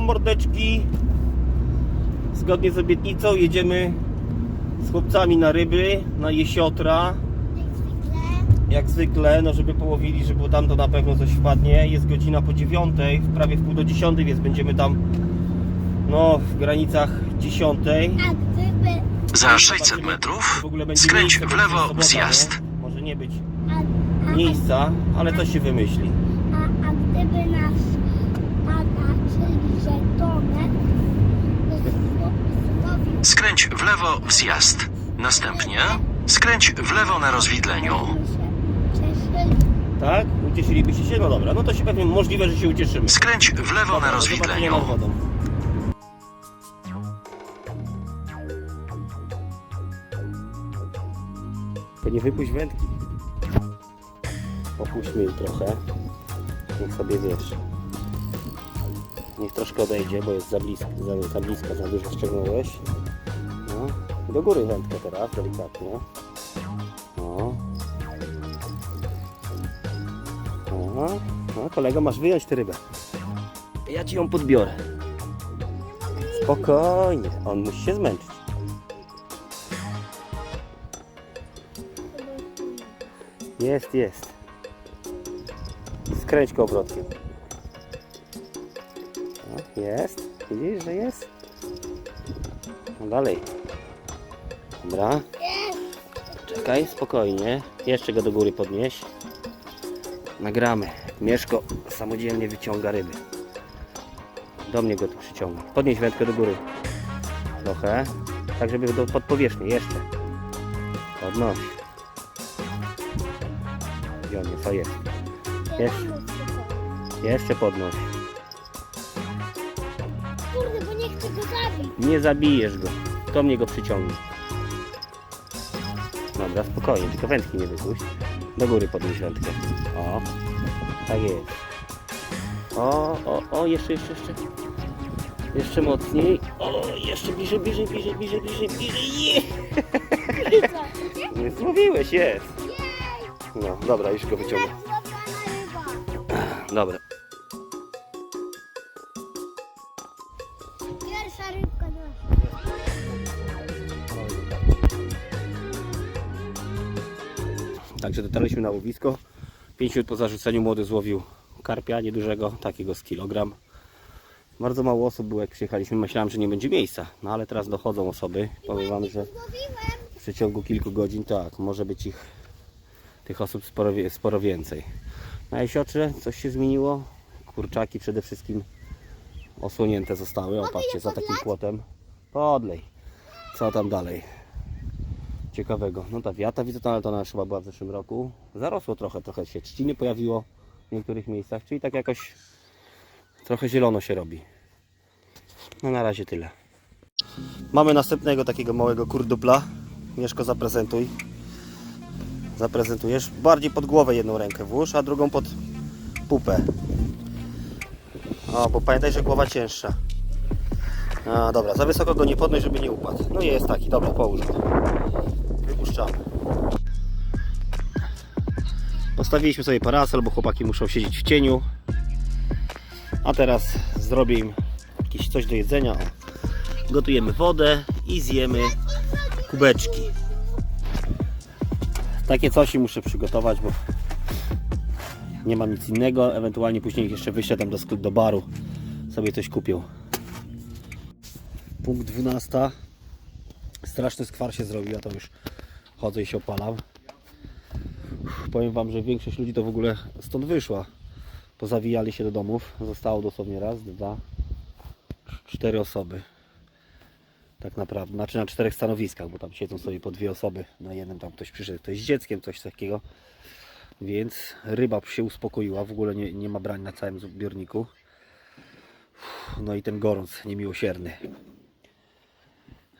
Mordeczki! Zgodnie z obietnicą jedziemy z chłopcami na ryby, na jesiotra. Jak zwykle. Jak zwykle, no żeby połowili, żeby tam to na pewno coś wpadnie. Jest godzina po dziewiątej, prawie w pół do dziesiątej, więc będziemy tam no w granicach dziesiątej. Za 600 metrów W ogóle będzie skręć miejsce, w lewo zjazd. Może nie być miejsca, ale to się wymyśli. a, a gdyby nasz tata, Skręć w lewo w zjazd. Następnie skręć w lewo na rozwidleniu. Tak? Ucieszylibyście się? No dobra, no to się pewnie możliwe, że się ucieszymy. Skręć w lewo Dobra, na zobaczenia rozwidleniu. nad wodą. To nie wypuść wędki. Opuśćmy jej trochę. Niech sobie wiesz. Niech troszkę odejdzie, bo jest za blisko, za, za blisko, za dużo ściągnąłeś. No. Do góry wędkę teraz, delikatnie. No. No, no kolego, masz wyjąć tę rybę. Ja ci ją podbiorę. Spokojnie, on musi się zmęczyć. Jest, jest. Skręć kołowrotkiem. No, jest. Widzisz, że jest? No dalej. Dobra. Czekaj, spokojnie. Jeszcze go do góry podnieś. Nagramy. Mieszko samodzielnie wyciąga ryby. Do mnie go tu przyciągnij. Podnieś wędkę do góry. Trochę. Tak, żeby pod powierzchnię. Jeszcze. Podnoś. Gdzie on jest? O, jest. Jeszcze. Jeszcze podnoś. Nie zabijesz go. To mnie go przyciągnie. Dobra, spokojnie, tylko wędki nie wypuść. Do góry podnieś wędkę. O, tak jest. O, o, o, jeszcze, jeszcze, jeszcze. Jeszcze mocniej. O, jeszcze bliżej, bliżej, bliżej, bliżej, bliżej, bliżej. Je! Nie złowiłeś, jest. No, dobra, już go wyciągnę. Dobra. Także dotarliśmy na łowisko. 5 minut po zarzuceniu młody złowił karpia niedużego, takiego z kilogram. Bardzo mało osób było jak przyjechaliśmy. Myślałem, że nie będzie miejsca. No ale teraz dochodzą osoby. Powiem Wam, że w przeciągu kilku godzin tak, może być ich tych osób sporo, sporo więcej. Na jesiotrze coś się zmieniło. Kurczaki przede wszystkim osłonięte zostały. O, patrzcie, za takim płotem. Podlej. Co tam dalej? Ciekawego. No ta wiata widzę, ale to ona chyba była w zeszłym roku. Zarosło trochę, trochę się trzciny pojawiło w niektórych miejscach, czyli tak jakoś trochę zielono się robi. No na razie tyle. Mamy następnego takiego małego kurdupla. Mieszko zaprezentuj. Zaprezentujesz. Bardziej pod głowę jedną rękę włóż, a drugą pod pupę. O, bo pamiętaj, że głowa cięższa. A, dobra, za wysoko go nie podnoś, żeby nie upadł. No jest taki, dobra, połóż go. Postawiliśmy sobie parasol, bo chłopaki muszą siedzieć w cieniu. A teraz zrobię im jakieś coś do jedzenia. Gotujemy wodę i zjemy kubeczki. Takie coś muszę przygotować, bo nie mam nic innego. Ewentualnie później jeszcze wyjdę tam do, sklepu, do baru, sobie coś kupią. Punkt 12. Straszny skwar się zrobił, to już chodzę i się opalam. Powiem Wam, że większość ludzi to w ogóle stąd wyszła. Pozawijali się do domów. Zostało dosłownie raz, dwa, cztery osoby. Tak naprawdę. Znaczy na czterech stanowiskach, bo tam siedzą sobie po dwie osoby. Na jednym tam ktoś przyszedł, ktoś z dzieckiem, coś takiego. Więc ryba się uspokoiła. W ogóle nie, nie ma brań na całym zbiorniku. No i ten gorąc niemiłosierny.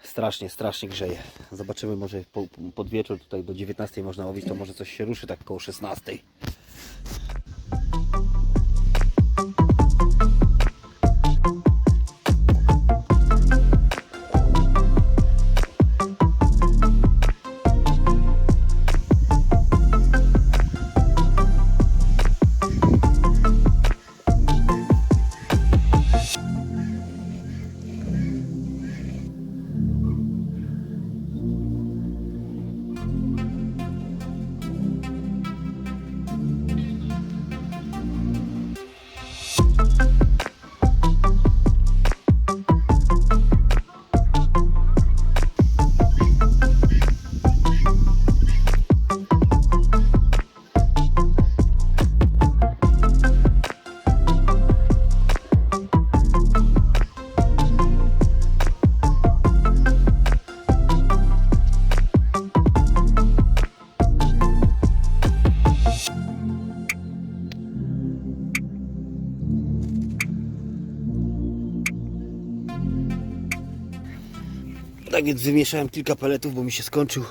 Strasznie, strasznie grzeje. Zobaczymy, może po, pod wieczór tutaj do 19 można łowić, to może coś się ruszy tak koło 16. Tak więc wymieszałem kilka peletów, bo mi się skończył.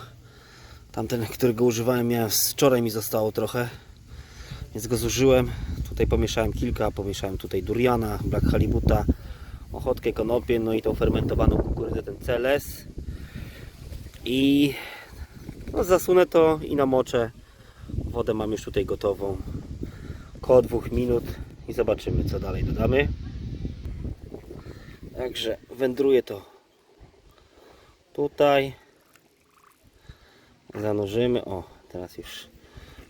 Tamten, którego używałem, miałem wczoraj mi zostało trochę. Więc go zużyłem. Tutaj pomieszałem kilka, pomieszałem tutaj duriana, black halibuta, ochotkę, konopię, no i tą fermentowaną kukurydzę, ten celes. I no, zasunę to i namoczę. Wodę mam już tutaj gotową. Koło dwóch minut i zobaczymy co dalej dodamy. Także wędruje to tutaj. Zanurzymy. O, teraz już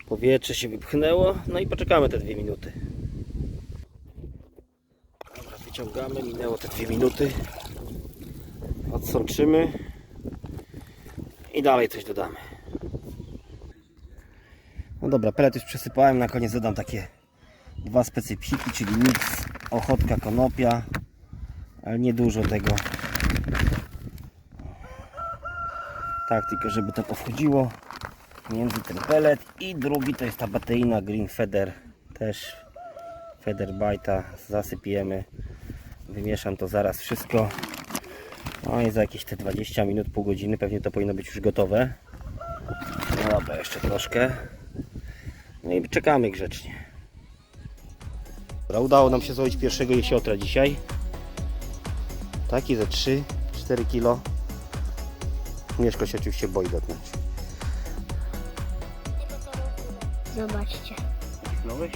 powietrze się wypchnęło. No i poczekamy te dwie minuty. Dobra, wyciągamy. Minęło te dwie minuty. Odsączymy. I dalej coś dodamy. No dobra, pelet już przesypałem. Na koniec dodam takie dwa specyfiki, czyli miks ochotka konopia. Ale nie dużo tego. Tak, tylko żeby to powchodziło między ten pelet i drugi to jest ta bateina Green Feather. Też Feather Bite'a zasypiemy. Wymieszam to zaraz wszystko. No i za jakieś te 20 minut, pół godziny pewnie to powinno być już gotowe. No dobra, jeszcze troszkę. No i czekamy grzecznie. Dobra, udało nam się złowić pierwszego jesiotra dzisiaj. Taki ze 3-4 kilo Mieszko się oczywiście boi dotknąć. Zobaczcie. Znałeś?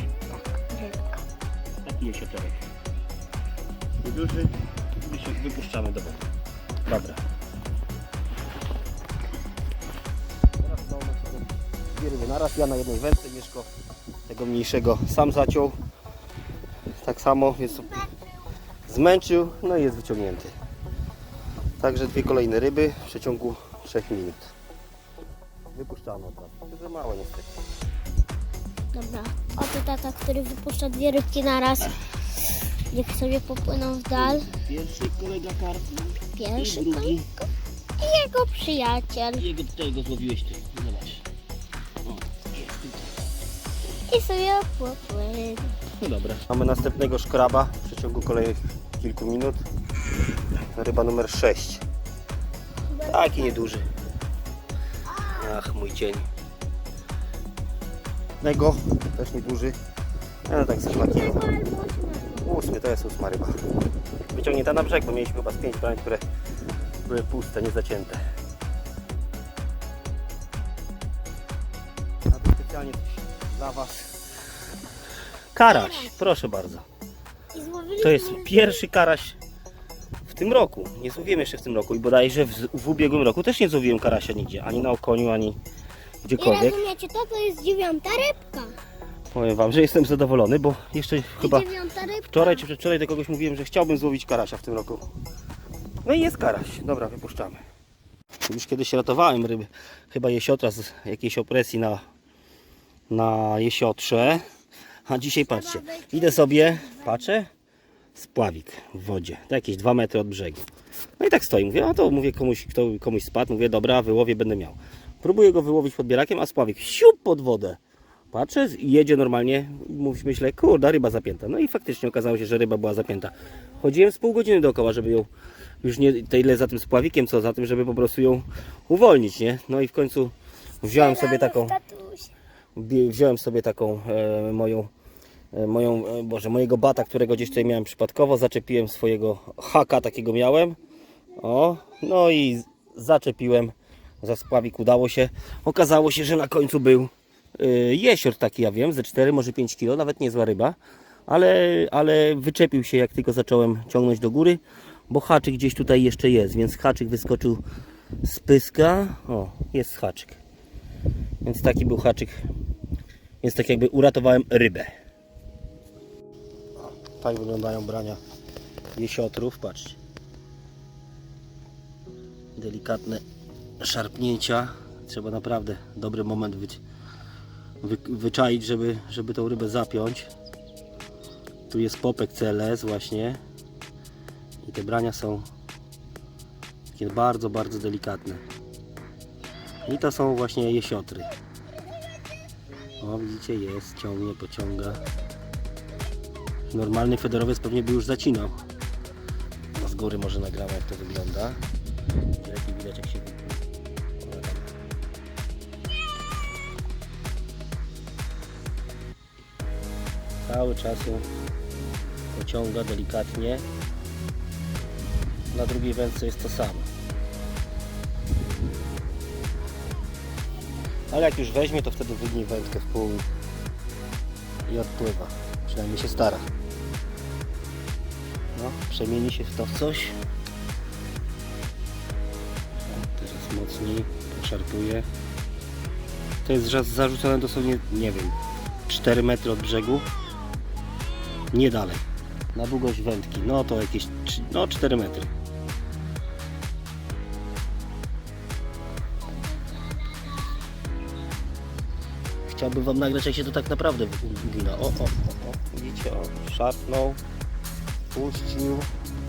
Rybka. Taki jesioterek. Nieduży, wypuszczamy do wody. Dobra. Teraz udało nam się dwie ryby naraz. Ja na jednej wędce, Mieszko tego mniejszego sam zaciął. Tak samo, więc zmęczył, no i jest wyciągnięty. Także dwie kolejne ryby w przeciągu 3 minut. Wypuszczamy od razu. Za małe niestety. Dobra. Oto tata, który wypuszcza dwie rybki na raz. Niech sobie popłyną w dal. Pierwszy kolega karpi Pierwszy i drugi. I jego przyjaciel. Jego tutaj go złowiłeś ty. Zobacz. O, jest tutaj. I sobie popłyną. No dobra. Mamy następnego szkraba w przeciągu kolejnych kilku minut. Ryba numer 6. Taki nieduży. Ach, mój cień. Nego, też nieduży. Ale tak ze szlakiem. Ósmy, to jest ósma ryba. Wyciągnięta na brzeg, bo mieliśmy chyba z pięć brań, które były puste, niezacięte. A to specjalnie coś dla Was. Karaś, proszę bardzo. To jest pierwszy karaś tym roku. Nie złowiłem jeszcze w tym roku i bodajże w, w ubiegłym roku też nie złowiłem karasia nigdzie. Ani na okoniu, ani I gdziekolwiek. rozumiecie, to to jest dziewiąta rybka. Powiem Wam, że jestem zadowolony, bo jeszcze chyba I dziewiąta rybka. wczoraj czy przedwczoraj do kogoś mówiłem, że chciałbym złowić karasia w tym roku. No i jest karaś. Dobra, wypuszczamy. Już kiedyś ratowałem ryby, chyba jesiotra z jakiejś opresji na, na jesiotrze. A dzisiaj patrzcie, idę sobie, patrzę, spławik w wodzie, to jakieś 2 metry od brzegu. No i tak stoi, mówię, a to mówię komuś, kto komuś spadł, mówię, dobra, wyłowię, będę miał. Próbuję go wyłowić podbierakiem, a spławik siup pod wodę. Patrzę i jedzie normalnie, mówię, myślę, kurde, ryba zapięta. No i faktycznie okazało się, że ryba była zapięta. Chodziłem z pół godziny dookoła, żeby ją, już nie tyle za tym spławikiem, co za tym, żeby po prostu ją uwolnić, nie? No i w końcu wziąłem sobie taką, wziąłem sobie taką e, moją, moją, e, boże, mojego bata, którego gdzieś tutaj miałem przypadkowo, zaczepiłem swojego haka, takiego miałem, o, no i zaczepiłem za spławik, udało się, okazało się, że na końcu był e, jesior taki, ja wiem, ze 4, może 5 kilo, nawet niezła ryba, ale, ale wyczepił się, jak tylko zacząłem ciągnąć do góry, bo haczyk gdzieś tutaj jeszcze jest, więc haczyk wyskoczył z pyska, o, jest haczyk. Więc taki był haczyk. Więc tak jakby uratowałem rybę. Tak wyglądają brania jesiotrów. Patrzcie. Delikatne szarpnięcia. Trzeba naprawdę dobry moment wy, wy, wyczaić, żeby, żeby tą rybę zapiąć. Tu jest popek CLS właśnie. I te brania są takie bardzo, bardzo delikatne. I to są właśnie jesiotry. O, widzicie, jest, ciągnie, pociąga. Normalny federowiec pewnie by już zacinał. No z góry może nagramy jak to wygląda. Lepiej widać jak się cały czas pociąga delikatnie. Na drugiej wędce jest to samo. Ale jak już weźmie, to wtedy wygnie wędkę w pół i odpływa. Przynajmniej się stara. Przemieni się w to coś. Teraz mocniej poszarpuje. To jest za- zarzucone dosłownie, nie wiem, 4 metry od brzegu. Nie dalej. Na długość wędki. No to jakieś no 4 metry. Chciałbym Wam nagrać, jak się to tak naprawdę wygina. O, o, o, o. Widzicie, o, szarpnął, puścił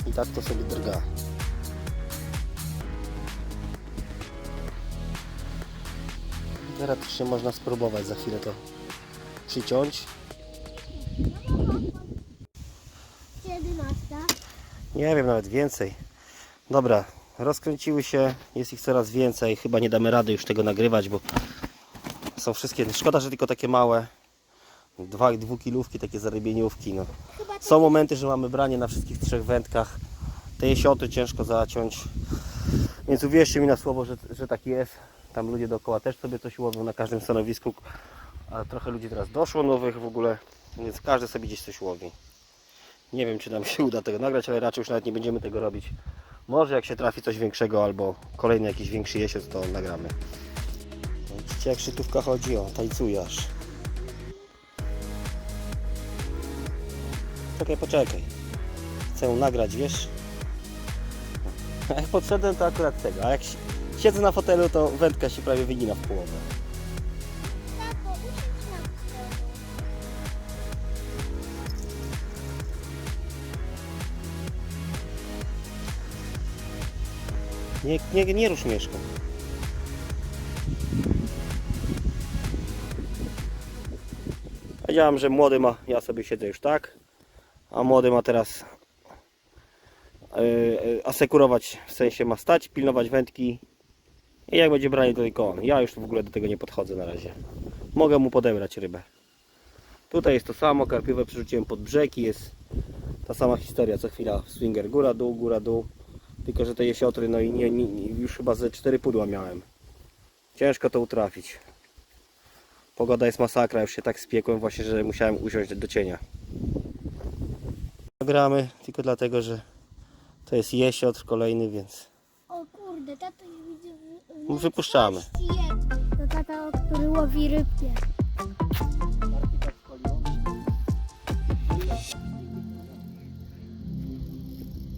i tak to sobie drga. Teraz jeszcze można spróbować za chwilę to przyciąć. 11. Nie wiem, nawet więcej. Dobra, rozkręciły się, jest ich coraz więcej. Chyba nie damy rady już tego nagrywać, bo są wszystkie. Szkoda, że tylko takie małe. Dwa, dwukilówki, takie zarybieniówki. No. Są momenty, że mamy branie na wszystkich trzech wędkach. Te jesioty ciężko zaciąć. Więc uwierzcie mi na słowo, że, że tak jest. Tam ludzie dookoła też sobie coś łowią na każdym stanowisku. Ale trochę ludzi teraz doszło nowych w ogóle, więc każdy sobie gdzieś coś łowi. Nie wiem, czy nam się uda tego nagrać, ale raczej już nawet nie będziemy tego robić. Może jak się trafi coś większego albo kolejny jakiś większy jesiot, to nagramy. Widzicie jak szytówka chodzi? O, tańcuje aż. Czekaj, poczekaj. Chcę nagrać, wiesz? Jak podszedłem, to akurat tego. A jak si- siedzę na fotelu, to wędka się prawie wygina w połowę. na. Nie, nie, nie rusz mieszką. Powiedziałem, że młody ma, ja sobie siedzę już tak, a młody ma teraz yy, asekurować, w sensie ma stać, pilnować wędki i jak będzie branie to tylko on. Ja już w ogóle do tego nie podchodzę na razie. Mogę mu podebrać rybę. Tutaj jest to samo, karpiowe przerzuciłem pod brzegi, jest ta sama historia, co chwila swinger góra, dół, góra, dół. Tylko, że te jesiotry, no i nie, nie, już chyba ze cztery pudła miałem. Ciężko to utrafić. Pogoda jest masakra, już się tak spiekłem właśnie, że musiałem usiąść do cienia. Gramy tylko dlatego, że to jest jesiotr kolejny, więc O kurde, tato widzę. w- No, wypuszczamy. To tata, który łowi rybkę.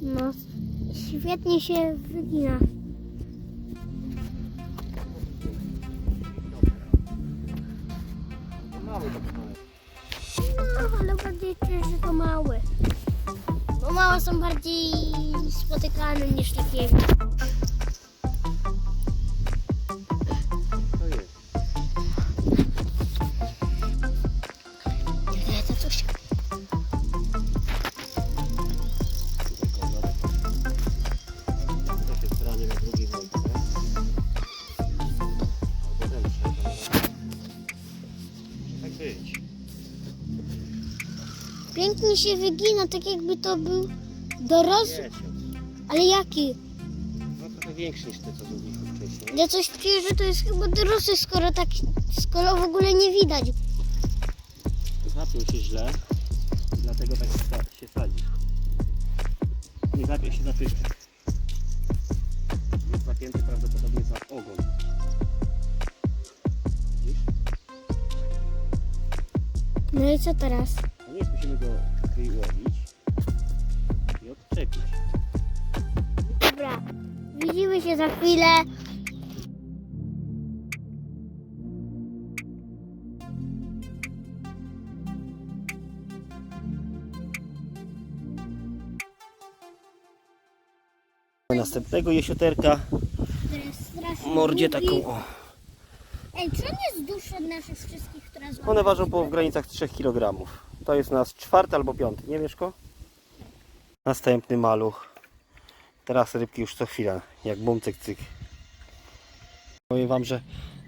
No, świetnie się wygina. Małe są bardziej spotykane niż takie. Się wygina, tak jakby to był dorosły. Ale jaki? No trochę większy niż te, co byliśmy wcześniej. Ja coś czuję, że to jest chyba dorosły, skoro tak, skoro w ogóle nie widać. Zapiął się źle, dlatego tak się sadzi. Nie zapiął się za pyszczek. Jest zapięty prawdopodobnie za ogon. Widzisz? No i co teraz? No nie musimy go wyłowić i odczepić. Dobra, widzimy się za chwilę. Następnego jesioterka mordzie taką o. Ej, czy on jest dłuższy od naszych wszystkich, które złapaliśmy? One ważą po w granicach 3 kg. To jest nasz czwarty albo piąty, nie Mieszko? Następny maluch. Teraz rybki już co chwila, jak bumcyk cyk. Powiem wam, że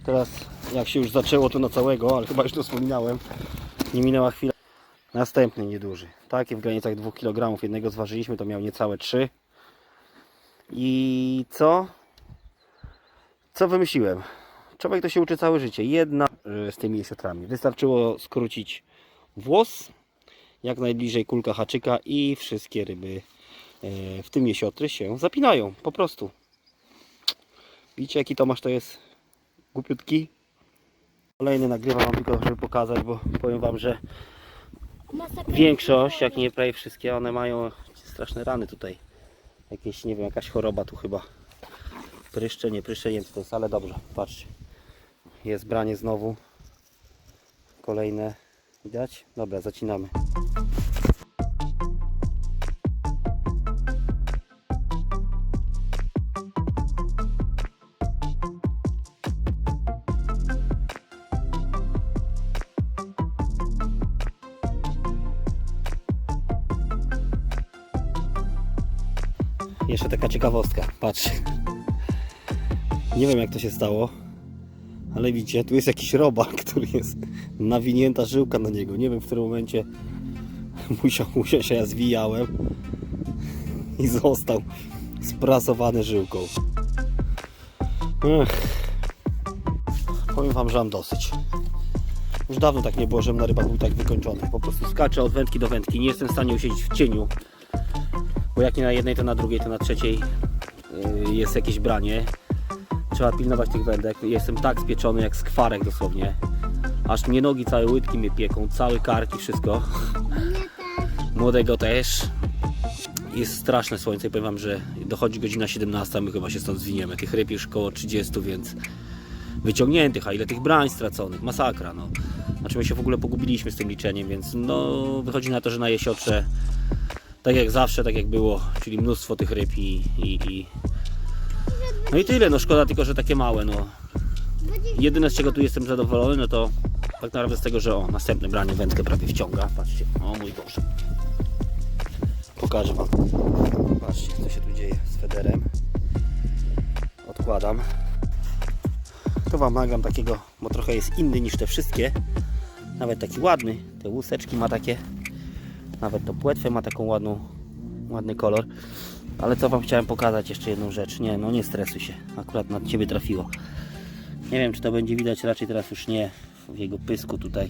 teraz jak się już zaczęło to na całego, ale chyba już to wspominałem, nie minęła chwila. Następny nieduży. Taki w granicach 2 kg. Jednego zważyliśmy, to miał niecałe 3. I co? Co wymyśliłem? Człowiek to się uczy całe życie. Jedna z tymi jesiotrami. Wystarczyło skrócić włos, jak najbliżej kulka haczyka i wszystkie ryby e, w tym jesiotry się zapinają. Po prostu. Widzicie jaki Tomasz to jest głupiutki? Kolejny nagrywam wam tylko, żeby pokazać, bo powiem wam, że większość, jak nie prawie wszystkie, one mają straszne rany tutaj. Jakieś, nie wiem, jakaś choroba tu chyba. Pryszcze, nie pryszcze, nie wiem co to jest, ale dobrze, patrzcie. Jest branie znowu. Kolejne. Widać? Dobra, zacinamy. Jeszcze taka ciekawostka, patrz. Nie wiem jak to się stało, ale widzicie, tu jest jakiś robak, który jest nawinięta żyłka na niego. Nie wiem w którym momencie musiał usiąść, a ja zwijałem i został sprasowany żyłką. Ech. Powiem wam, że mam dosyć. Już dawno tak nie było, żebym na rybach był tak wykończony. Po prostu skaczę od wędki do wędki. Nie jestem w stanie usiedzieć w cieniu. Bo jak nie na jednej, to na drugiej, to na trzeciej yy, jest jakieś branie. Trzeba pilnować tych wędek. Jestem tak spieczony jak skwarek dosłownie. Aż mnie nogi, całe łydki mnie pieką, cały kark i wszystko. Młodego też. Jest straszne słońce powiem wam, że dochodzi godzina 17, my chyba się stąd zwiniemy. Tych ryb już około 30, więc wyciągniętych, a ile tych brań straconych, masakra no. Znaczy my się w ogóle pogubiliśmy z tym liczeniem, więc no wychodzi na to, że na jesiotrze tak jak zawsze, tak jak było, czyli mnóstwo tych ryb i, i, i... No i tyle, no szkoda tylko, że takie małe, no. Jedyne z czego tu jestem zadowolony, no to tak naprawdę z tego, że o, następne branie wędkę prawie wciąga, patrzcie, o mój Boże. Pokażę Wam. Patrzcie, co się tu dzieje z federem. Odkładam. To Wam nagram takiego, bo trochę jest inny niż te wszystkie. Nawet taki ładny. Te łuseczki ma takie. Nawet to płetwę ma taką ładną, ładny kolor. Ale co Wam chciałem pokazać jeszcze jedną rzecz. Nie, no nie stresuj się. Akurat na Ciebie trafiło. Nie wiem, czy to będzie widać, raczej teraz już nie w jego pysku tutaj.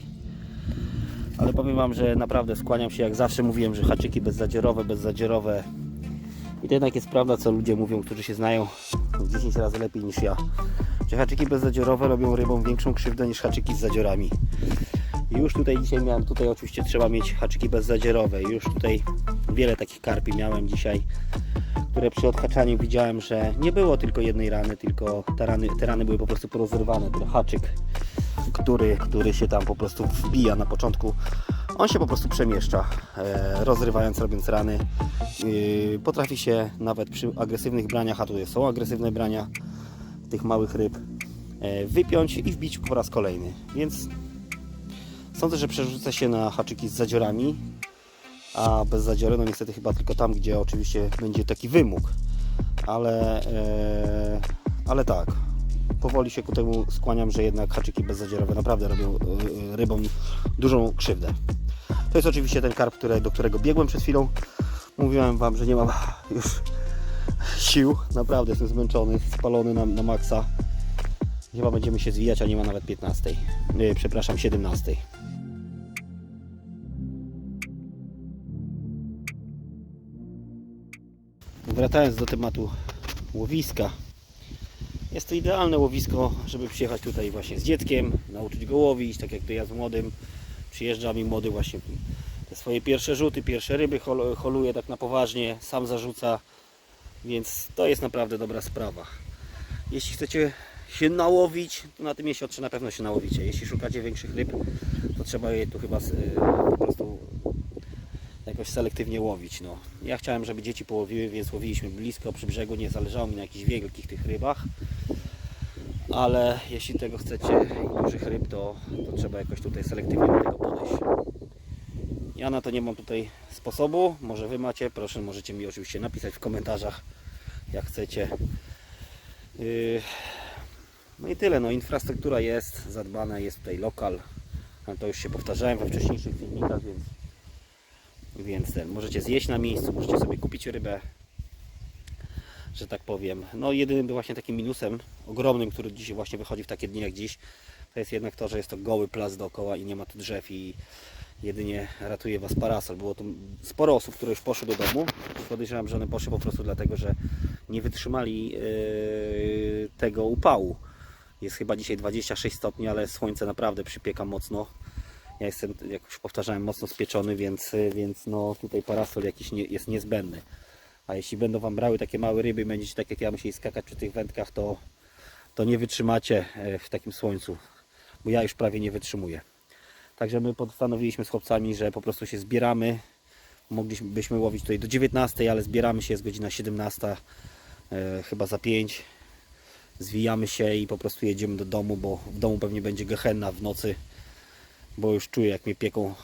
Ale powiem Wam, że naprawdę skłaniam się, jak zawsze mówiłem, że haczyki bezzadzierowe, bezzadzierowe. I to jednak jest prawda, co ludzie mówią, którzy się znają 10 razy lepiej niż ja. Że haczyki bezzadziorowe robią rybom większą krzywdę niż haczyki z zadziorami. Już tutaj dzisiaj miałem, tutaj oczywiście trzeba mieć haczyki bezzadzierowe. Już tutaj wiele takich karpi miałem dzisiaj, które przy odhaczaniu widziałem, że nie było tylko jednej rany, tylko te rany, te rany były po prostu porozrywane. Ten haczyk, który, który się tam po prostu wbija na początku, on się po prostu przemieszcza, e, rozrywając, robiąc rany. Yy, potrafi się nawet przy agresywnych braniach, a tutaj są agresywne brania tych małych ryb, e, wypiąć i wbić po raz kolejny. Więc Sądzę, że przerzuca się na haczyki z zadziorami, a bez zadziory, no niestety chyba tylko tam, gdzie oczywiście będzie taki wymóg. Ale, e, ale tak, powoli się ku temu skłaniam, że jednak haczyki bezzadziorowe naprawdę robią e, rybom dużą krzywdę. To jest oczywiście ten karp, do którego biegłem przed chwilą. Mówiłem Wam, że nie mam już sił. Naprawdę jestem zmęczony, spalony na, na maksa. Chyba będziemy się zwijać, a nie ma nawet 15. Nie, przepraszam, 17. Wracając do tematu łowiska. Jest to idealne łowisko, żeby przyjechać tutaj właśnie z dzieckiem, nauczyć go łowić, tak jak to ja z młodym. Przyjeżdża mi młody właśnie te swoje pierwsze rzuty, pierwsze ryby hol- holuje tak na poważnie, sam zarzuca, więc to jest naprawdę dobra sprawa. Jeśli chcecie się nałowić, to na tym jesiotrze na pewno się nałowicie. Jeśli szukacie większych ryb, to trzeba je tu chyba y, po prostu jakoś selektywnie łowić. No. Ja chciałem, żeby dzieci połowiły, więc łowiliśmy blisko przy brzegu, nie zależało mi na jakichś wielkich tych rybach. Ale jeśli tego chcecie dużych ryb, to, to trzeba jakoś tutaj selektywnie do tego podejść. Ja na to nie mam tutaj sposobu. Może Wy macie, proszę, możecie mi oczywiście napisać w komentarzach, jak chcecie. Yy, No i tyle, no infrastruktura jest zadbana, jest tutaj lokal. Ale to już się powtarzałem we wcześniejszych filmikach, więc, więc możecie zjeść na miejscu, możecie sobie kupić rybę, że tak powiem. No jedynym właśnie takim minusem ogromnym, który dzisiaj właśnie wychodzi w takie dni jak dziś, to jest jednak to, że jest to goły plac dookoła i nie ma tu drzew i jedynie ratuje Was parasol. Było tu sporo osób, które już poszły do domu. Podejrzewam, że one poszły po prostu dlatego, że nie wytrzymali yy, tego upału. Jest chyba dzisiaj 26 stopni, ale słońce naprawdę przypieka mocno. Ja jestem, jak już powtarzałem, mocno spieczony, więc, więc no, tutaj parasol jakiś nie, jest niezbędny. A jeśli będą Wam brały takie małe ryby będziecie tak jak ja musieli skakać przy tych wędkach, to, to nie wytrzymacie e, w takim słońcu, bo ja już prawie nie wytrzymuję. Także my postanowiliśmy z chłopcami, że po prostu się zbieramy. Moglibyśmy łowić tutaj do 19, ale zbieramy się, jest godzina 17, e, chyba za 5. Zwijamy się i po prostu jedziemy do domu, bo w domu pewnie będzie gehenna w nocy, bo już czuję jak mnie pieką,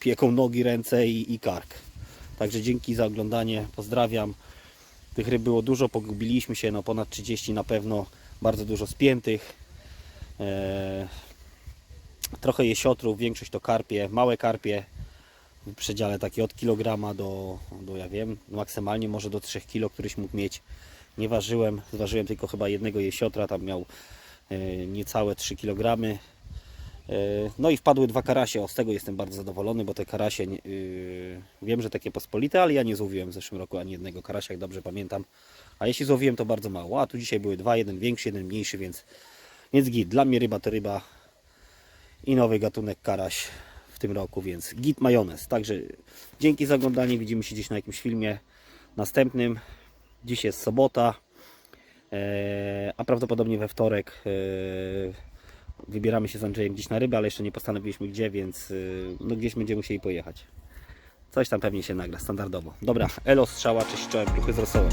pieką nogi, ręce i, i kark. Także dzięki za oglądanie, pozdrawiam. Tych ryb było dużo, pogubiliśmy się, no ponad 30 na pewno, bardzo dużo spiętych. E, trochę jesiotrów, większość to karpie, małe karpie w przedziale takie od kilograma do, do ja wiem, maksymalnie może do 3 kg, któryś mógł mieć. Nie ważyłem, zważyłem tylko chyba jednego jesiotra, tam miał e, niecałe 3 kg. E, No i wpadły dwa karasie, z tego jestem bardzo zadowolony, bo te karasie, yy, wiem, że takie pospolite, ale ja nie złowiłem w zeszłym roku ani jednego karasia, jak dobrze pamiętam. A jeśli złowiłem, to bardzo mało. A tu dzisiaj były dwa, jeden większy, jeden mniejszy, więc, więc git. Dla mnie ryba to ryba i nowy gatunek karaś w tym roku, więc git majonez. Także dzięki za oglądanie, widzimy się gdzieś na jakimś filmie następnym. Dziś jest sobota, e, a prawdopodobnie we wtorek e, wybieramy się z Andrzejem gdzieś na rybę, ale jeszcze nie postanowiliśmy gdzie, więc e, no gdzieś będziemy musieli pojechać. Coś tam pewnie się nagra, standardowo. Dobra, elo strzała, cześć, czołem, kruchy z rosołem.